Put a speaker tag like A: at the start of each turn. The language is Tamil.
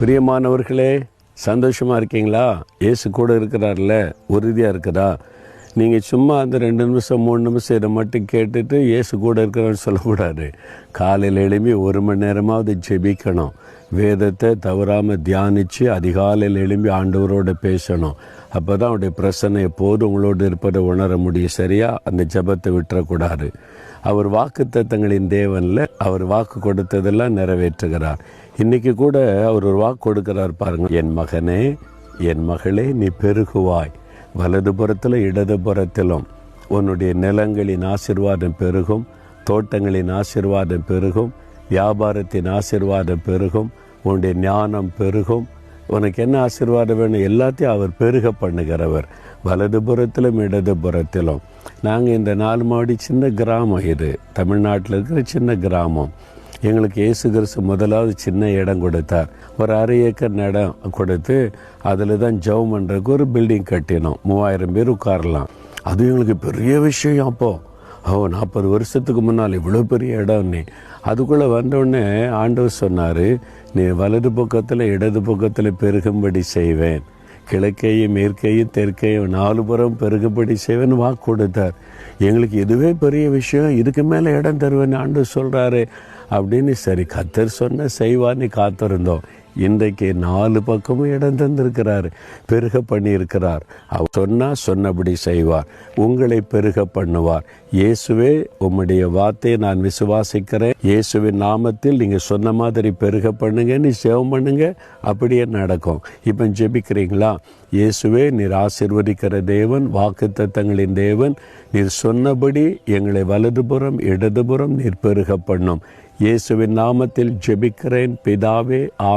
A: பிரியமானவர்களே சந்தோஷமாக இருக்கீங்களா? இயேசு கூட இருக்கிறார்ல உறுதியாக இருக்கிறா நீங்கள் சும்மா அந்த ரெண்டு நிமிஷம் மூணு நிமிஷம் இதை மட்டும் கேட்டுட்டு இயேசு கூட இருக்கிறான்னு சொல்லக்கூடாது. காலையில் எழும்பி ஒரு மணி நேரமாவது ஜெபிக்கணும். வேதத்தை தவறாமல் தியானித்து அதிகாலையில் எழும்பி ஆண்டவரோட பேசணும். அப்போ தான் அவருடைய பிரச்சனை எப்போது உங்களோடு இருப்பதை உணர முடியும். சரியா? அந்த ஜெபத்தை விட்டுறக்கூடாது. அவர் வாக்கு தத்தங்களின் தேவனில் அவர் வாக்கு கொடுத்ததெல்லாம் நிறைவேற்றுகிறார். இன்றைக்கி கூட அவர் ஒரு வாக்கு கொடுக்கிறார் பாருங்கள் என் மகனே என் மகளே நீ பெருகுவாய். வலதுபுறத்தில் இடதுபுறத்திலும் உன்னுடைய நிலங்களின் ஆசிர்வாதம் பெருகும் தோட்டங்களின் ஆசிர்வாதம் பெருகும் வியாபாரத்தின் ஆசிர்வாதம் பெருகும் உன்னுடைய ஞானம் பெருகும். உனக்கு என்ன ஆசீர்வாதம் வேணும்? எல்லாத்தையும் அவர் பெருக பண்ணுகிறவர். வலதுபுறத்திலும் இடதுபுறத்திலும். நாங்கள் இந்த நாலு மாடி சின்ன கிராமம் இது. தமிழ்நாட்டில் இருக்கிற சின்ன கிராமம். எங்களுக்கு இயேசு கிறிஸ்து முதலாவது சின்ன இடம் கொடுத்தார். ஒரு அரை ஏக்கர் இடம் கொடுத்து அதில் தான் ஜெபம் பண்ணுறதுக்கு ஒரு பில்டிங் கட்டினோம். மூவாயிரம் பேர் உட்காரலாம். அது எங்களுக்கு பெரிய விஷயம் அப்போது ஓ நாற்பது வருஷத்துக்கு முன்னால் இவ்வளோ பெரிய இடம் அதுக்குள்ளே வந்தோடனே ஆண்டவர் சொன்னார் நீ வலது பக்கத்தில் இடது பக்கத்தில் பெருகும்படி செய்வேன். கிழக்கையும் மேற்கையும் தெற்கையும் நாலு புறம் பெருகும்படி செய்வேன் வாக்கு கொடுத்தார். எங்களுக்கு இதுவே பெரிய விஷயம். இதுக்கு மேலே இடம் தருவேன் ஆண்டு சொல்கிறாரு அப்படின்னு சரி கத்தர் சொன்ன செய்வான்னு காத்திருந்தோம். இன்றைக்கு நாலு பக்கமும் இடம் தந்திருக்கிறார் பெருக பண்ணியிருக்கிறார். அவர் சொன்னால் சொன்னபடி செய்வார் உங்களை பெருக பண்ணுவார். இயேசுவே உம்முடைய வார்த்தையை நான் விசுவாசிக்கிறேன். இயேசுவின் நாமத்தில் நீங்கள் சொன்ன மாதிரி பெருக பண்ணுங்கன்னு சேவம் பண்ணுங்க அப்படியே நடக்கும். இப்போ ஜெபிக்கிறீங்களா? இயேசுவே நீர் ஆசிர்வதிக்கிற தேவன் வாக்கு தத்தங்களின் தேவன் நீர் சொன்னபடி எங்களை வலதுபுறம் இடதுபுறம் நீர் பெருக பண்ணும். இயேசுவின் நாமத்தில் ஜெபிக்கிறேன் பிதாவே ஆ